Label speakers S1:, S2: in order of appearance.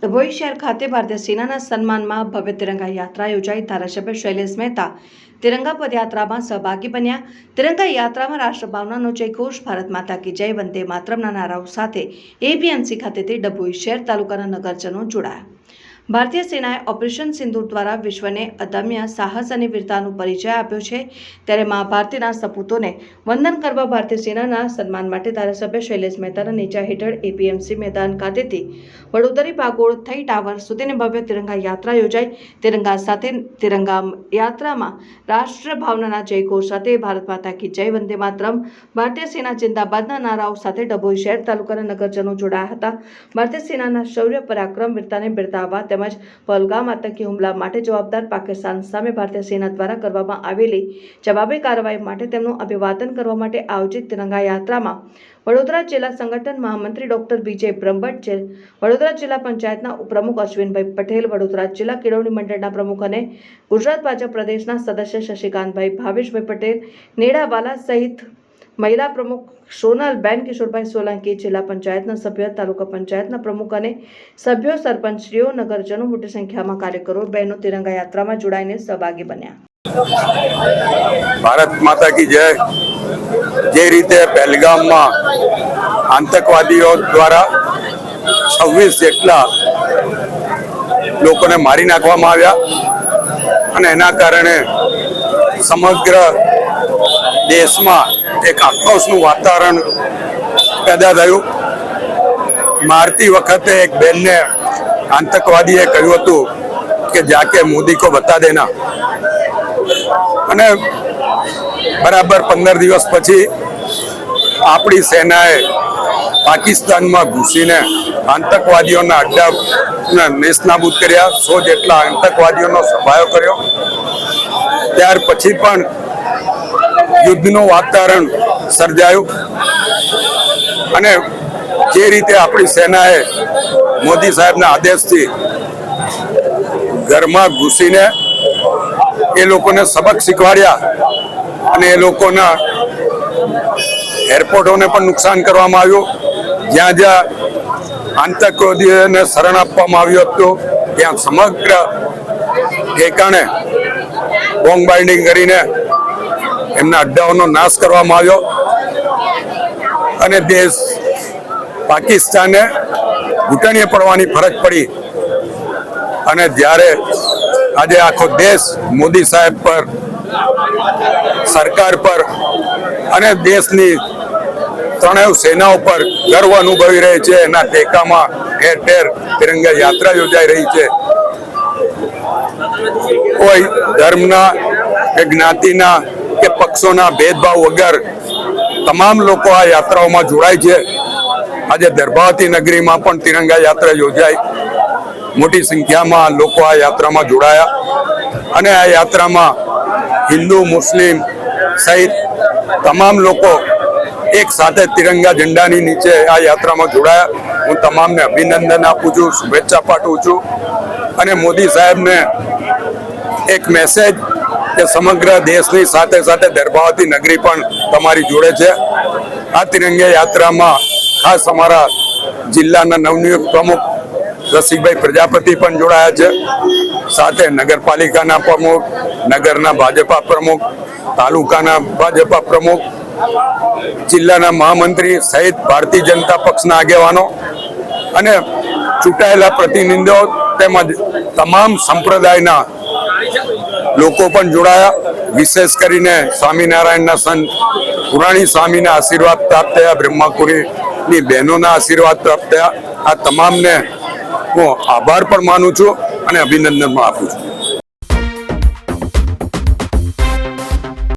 S1: ડભોઈ શહેર ખાતે ભારતીય સેનાના સન્માનમાં ભવ્ય તિરંગા યાત્રા યોજાઈ. ધારાસભ્ય શૈલેષ મહેતા તિરંગા પદયાત્રામાં સહભાગી બન્યા. તિરંગા યાત્રામાં રાષ્ટ્રભાવનાનો જયઘોષ, ભારત માતા કી જય, વંદે માતરમના નારાઓ સાથે એપીએમસી ખાતેથી ડભોઈ શહેર તાલુકાના નગરજનો જોડાયા. ભારતીય સેનાએ ઓપરેશન સિંદૂર દ્વારા વિશ્વને અદમ્ય સાહસ અને વીરતાનો પરિચય આપ્યો છે. ત્યારે મા ભારતીના સપૂતોને વંદન કરવા ભારતીય સેનાના સન્માન માટે ધારાસભ્ય શૈલેષ મહેતાના નીચા હેઠળ એપીએમસી મેદાન ખાતેથી વડોદરી ભાગોળ થઈ ટાવર સુધીની ભવ્ય તિરંગા યાત્રા યોજાઈ. તિરંગા સાથે તિરંગા યાત્રામાં રાષ્ટ્ર ભાવનાના જયઘોષ સાથે ભારત માતા કી જય વંદે માતરમ, ભારતીય સેના જિંદાબાદના નારાઓ સાથે ડભોઈ શહેર તાલુકાના નગરજનો જોડાયા હતા. ભારતીય સેનાના શૌર્ય, પરાક્રમ, વીરતાને બિરદાવવા તેમજ પલગામ આતંકી હુમલા માટે જવાબદાર પાકિસ્તાન સામે ભારતીય સેના દ્વારા કરવામાં આવેલી જવાબી કાર્યવાહી માટે તેમનું અભિવાદન કરવા માટે આયોજિત તિરંગા યાત્રામાં વડોદરા જિલ્લા સંગઠન મહામંત્રી ડોક્ટર વિજય બ્રહ્મભટ્ટ વડોદરા જિલ્લા પંચાયતના ઉપપ્રમુખ અશ્વિનભાઈ પટેલ, વડોદરા જિલ્લા કેળવણી મંડળના પ્રમુખ અને ગુજરાત ભાજપ પ્રદેશના સદસ્ય શશિકાંતભાઈ ભાવેશભાઈ પટેલ, નેડાવાલા સહિત મહિલા પ્રમુખ સોનલબેન કિશોરભાઈ સોલંકી જિલ્લા પંચાયતના સભ્ય, તાલુકા પંચાયતના પ્રમુખ અને સભ્યો, સરપંચશ્રીઓ, નગરજનો મોટી સંખ્યામાં કાર્યકરો બહેનો તિરંગા યાત્રામાં જોડાઈને સહભાગી બન્યા.
S2: ભારત માતા કી જય. જે રીતે પહેલગામમાં આતંકવાદીઓ દ્વારા છવ્વીસ જેટલા લોકોને મારી નાખવામાં આવ્યા અને એના કારણે સમગ્ર દેશમાં એક આક્રોશનું વાતાવરણ પેદા થયું. મારતી વખતે એક બેનને આતંકવાદીએ કહ્યું હતું કે જાકે મોદી કો બતા દેના. અને બરાબર પંદર દિવસ પછી આપણી સેનાએ પાકિસ્તાનમાં ઘૂસીને આતંકવાદીઓના અડ્ડા નેસ્તનાબૂદ કર્યા. સો જેટલા આતંકવાદીઓનો સફાયો કર્યો. ત્યાર પછી પણ યુદ્ધનું વાતાવરણ સર્જાયું. અને જે રીતે આપણી સેનાએ મોદી સાહેબના આદેશથી ઘરમાં ઘૂસીને એ લોકોને સબક શીખવાડ્યા અને એ લોકોના એરપોર્ટોને પણ નુકસાન કરવામાં આવ્યું. જ્યાં જ્યાં આતંકવાદીઓને શરણ આપવામાં આવ્યું હતું, ત્યાં સમગ્ર ઠેકાણે બોમ્બ બાઇન્ડિંગ કરીને એમના અડ્ડાઓનો નાશ કરવામાં આવ્યો. અને દેશ પાકિસ્તાને ઘૂંટણીએ પડવાની ફરજ પડી. અને જ્યારે આજે આખો દેશ મોદી સાહેબ પર, સરકાર પર અને દેશની ત્રણેય સેનાઓ પર ગર્વ અનુભવી રહી છે. એના ટેકામાં ઠેર ઠેર તિરંગા યાત્રા યોજાઈ રહી છે. કોઈ ધર્મના કે જ્ઞાતિના કે પક્ષોના ભેદભાવ વગર તમામ લોકો આ યાત્રાઓમાં જોડાય છે. આજે દર્ભાવતી નગરીમાં પણ તિરંગા યાત્રા યોજાઈ. મોટી સંખ્યામાં લોકો આ યાત્રામાં જોડાયા અને આ યાત્રામાં હિન્દુ, મુસ્લિમ સહિત તમામ લોકો એક સાથે તિરંગા ઝંડાની નીચે આ યાત્રામાં જોડાયા. હું તમામને અભિનંદન આપું છું, શુભેચ્છા પાઠવું છું અને મોદી સાહેબને એક મેસેજ કે સમગ્ર દેશની સાથે સાથે દર્ભાવતી નગરી પણ તમારી જોડે છે. આ તિરંગા યાત્રામાં ખાસ અમારા જિલ્લાના નવનિયુક્ત પ્રમુખ રસિકભાઈ પ્રજાપતિ પણ જોડાયા છે. સાથે નગરપાલિકાના પ્રમુખ, નગરના ભાજપા પ્રમુખ, તાલુકાના ભાજપા પ્રમુખ, જિલ્લાના મહામંત્રી સહિત ભારતીય જનતા પક્ષના આગેવાનો અને ચૂંટાયેલા પ્રતિનિધિઓ તેમજ તમામ સંપ્રદાયના લોકો પણ જોડાયા. વિશેષ કરીને સ્વામિનારાયણના સંત, પુરાણી સ્વામીના આશીર્વાદ પ્રાપ્ત થયા, બ્રહ્માકુરીની બહેનોના આશીર્વાદ પ્રાપ્ત થયા. આ તમામને હું આભાર પણ માનું છું અને અભિનંદન પણ આપું છું.